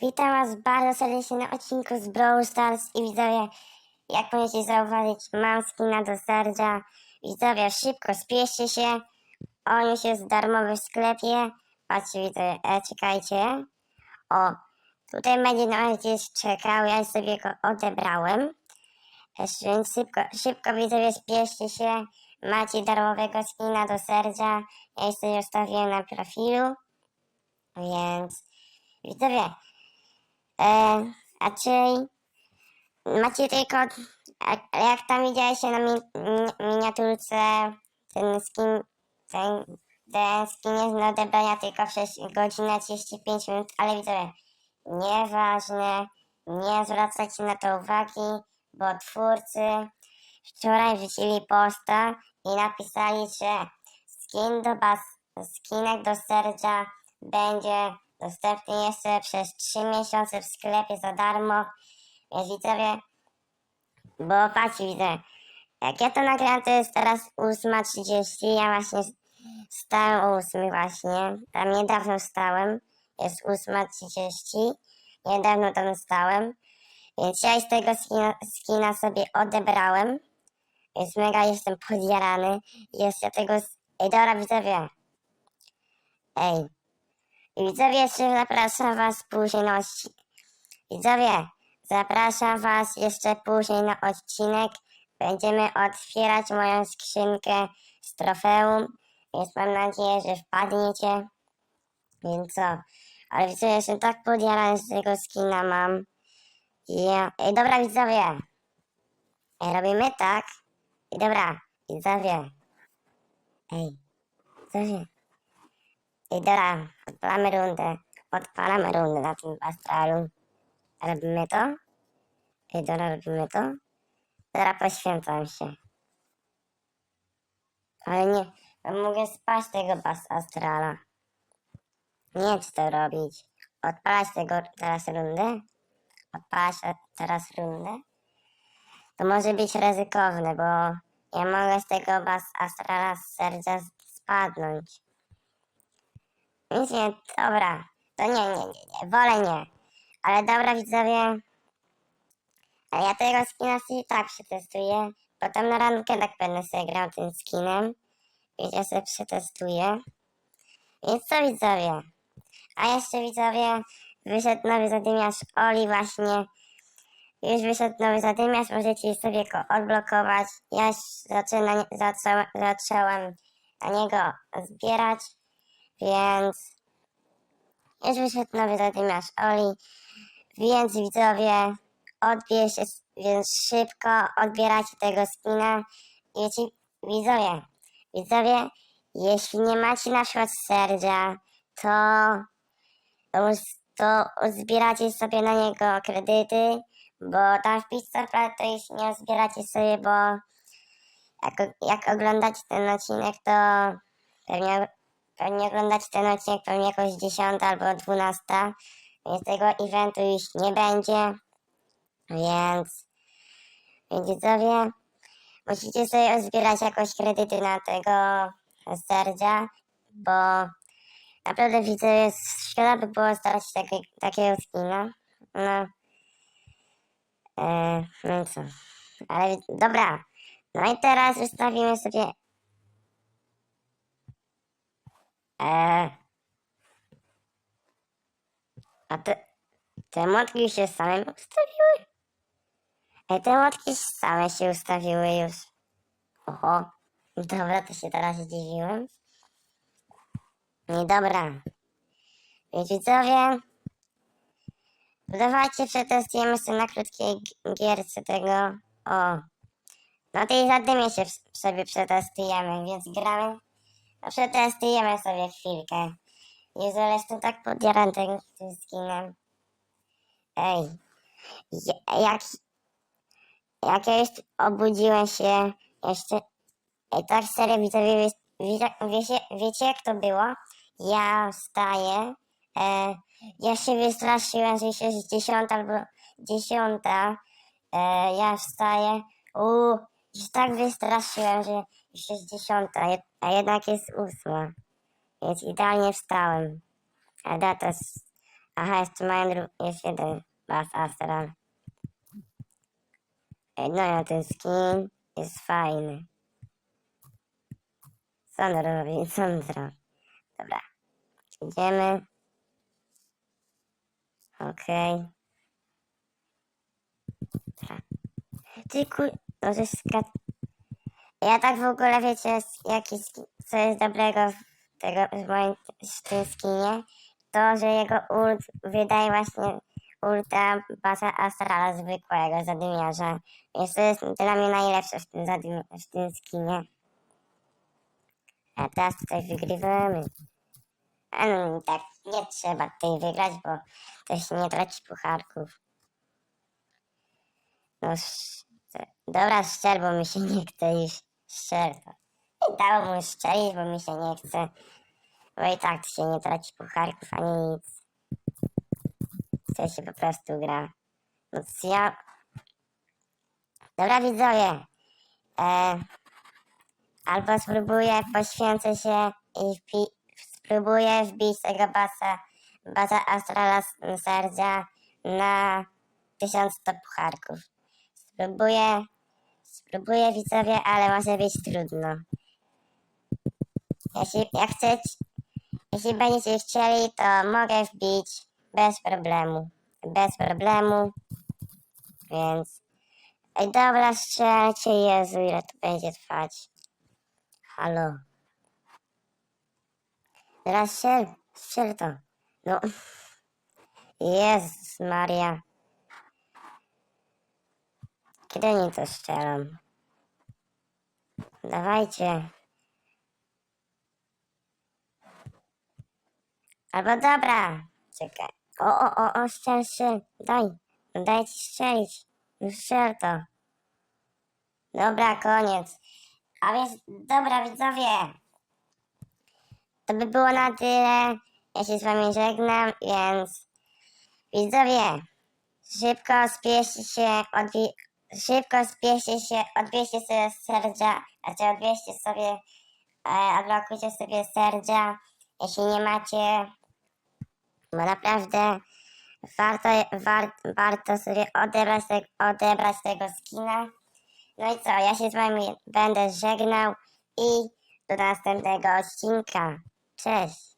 Witam Was bardzo serdecznie na odcinku z Brawl Stars i widzowie, jak możecie zauważyć, mam skina do Sergia. Widzowie, szybko, spieszcie się, on już jest darmowy w sklepie. Patrzcie, widzowie, e, czekajcie. O, tutaj będzie na gdzieś czekał, ja sobie go odebrałem. E, Więc szybko, szybko widzowie, spieszcie się. Macie darmowego skina do Sergia. Ja już sobie ustawiłem na profilu. Więc widzowie, E, raczej macie tylko, jak tam widzieliście na mi, mi, miniaturce, ten skin, ten, ten skin jest do odebrania tylko przez godzinę 35 minut, ale widzowie, nieważne, nie zwracajcie na to uwagi, bo twórcy wczoraj wrzucili posta i napisali, że skin do bas, skinek do Sergia będzie dostępny jeszcze przez 3 miesiące w sklepie za darmo. Więc widzowie, bo patrzcie, widzę, jak ja to nagrałem, to jest teraz 8.30, ja właśnie stałem o 8 właśnie, tam niedawno stałem, jest 8.30, niedawno tam stałem, więc ja z tego skina, skina sobie odebrałem, więc mega jestem podjarany, jeszcze tego, s- ej dobra widzowie, ej, widzowie, jeszcze zapraszam was później na odcinek. Widzowie, zapraszam was jeszcze później na odcinek. Będziemy otwierać moją skrzynkę z trofeum, więc mam nadzieję, że wpadniecie. Więc co? Ale widzowie, jestem tak podjarany tego skina mam. Ja... Ej, dobra widzowie. Ej, robimy tak. I dobra, widzowie. Ej, widzowie. I dobra, odpalamy rundę. Odpalamy rundę na tym astralu. Robimy to? I dobra, robimy to? Dobra, poświęcam się. Ale nie, mogę spać tego bas astrala. Nie chcę to robić. Odpalać tego teraz rundę? Odpalać te- teraz rundę? To może być ryzykowne, bo ja mogę z tego bas astrala z serca spadnąć. Nic nie, dobra. To nie, nie, nie, nie, wolę nie. Ale dobra widzowie. Ja tego skina i tak przetestuję. Potem na rankę tak będę sobie grał tym skinem. Więc ja sobie przetestuję. Więc co widzowie? A jeszcze widzowie, wyszedł nowy zadymiarz Oli właśnie. Już wyszedł nowy zadymiarz, możecie sobie go odblokować. Ja już zaczęła, zaczęła, zacząłem na niego zbierać. Więc już wyszedł nowy zadymiarz Oli, więc widzowie, odbierz, więc szybko odbierajcie tego skina. Wiecie, widzowie, widzowie, jeśli nie macie na przykład Sergia, to, to, zbieracie sobie na niego kredyty, bo tam w Pizza to już nie zbieracie sobie, bo jak, jak oglądacie ten odcinek, to pewnie pewnie oglądacie ten odcinek pewnie jakoś 10 albo 12, więc tego eventu już nie będzie, więc, więc widzowie, musicie sobie zbierać jakoś kredyty na tego Serdzia, bo naprawdę widzę, szkoda by było starać się takie, takiego skina, no, e, no co, ale dobra, no i teraz ustawimy sobie Eee. A te, te motki się same ustawiły? Ej, te motki same się ustawiły już. Oho. Dobra, to się teraz zdziwiłem. No i dobra. Więc widzowie, dawajcie przetestujemy sobie na krótkiej gierce tego. O. Na tej zadymie się sobie przetestujemy, więc gramy no przetestujemy sobie chwilkę. Jezu, ale jestem tak podjarany tym, tym skinem. Ej, ja- jak, jak ja już obudziłem się jeszcze... Tak serio widzowie, wie, wie, wiecie, wiecie jak to było? Ja wstaję, e, ja się wystraszyłem, że już jest dziesiąta albo dziesiąta, e, ja wstaję, uuu, się tak wystraszyłem, że już jest dziesiąta, a jednak jest ósma. Więc idealnie wstałem. A data, s- Aha, jeszcze mają jest jeden Bas Astral. Ej, no ja ten skin jest fajny. Co on robi? Co on zrobi? Dobra. Idziemy. Okej. No, że skat... Ja tak w ogóle wiecie, jaki co jest dobrego w, tego, w moim tym skinie, to, że jego ult wydaje właśnie ulta basa astrala zwykłego zadymiarza. Więc to jest dla mnie najlepsze w tym, zadym... w tym skinie. A teraz tutaj wygrywamy. A no, tak, nie trzeba tutaj wygrać, bo to się nie traci pucharków. No, sz... dobra, szczel, bo mi się nie chce. Szczel to. I dało mu szczelić, bo mi się nie chce. Bo i tak się nie traci pucharków ani nic. To się po prostu gra. No co ja... Dobra, widzowie. E... Albo spróbuję, poświęcę się i wpi... spróbuję wbić tego basa, basa Astrala s- Serdzia na 1100 pucharków. Spróbuję, spróbuję widzowie, ale może być trudno. Jeśli, jak chcecie, jeśli będziecie chcieli, to mogę wbić bez problemu. Bez problemu. Więc. Ej, dobra, strzelcie, Jezu, ile to będzie trwać. Halo. Teraz strzel, strzel to. No. Jezus Maria. Kiedy oni to strzelą? Dawajcie. Albo dobra. Czekaj. O, o, o, o, strzel, strzel. Daj. No daj ci strzelić. No strzel to. Dobra, koniec. A więc, dobra widzowie. To by było na tyle. Ja się z wami żegnam, więc widzowie, szybko spieszcie się, odwi- szybko spieszcie się, odbierzcie sobie serdzia, znaczy odbierzcie sobie, e, odblokujcie sobie serdzia, jeśli nie macie, bo naprawdę warto, war, warto sobie odebrać, odebrać tego skina. No i co, ja się z wami będę żegnał i do następnego odcinka. Cześć!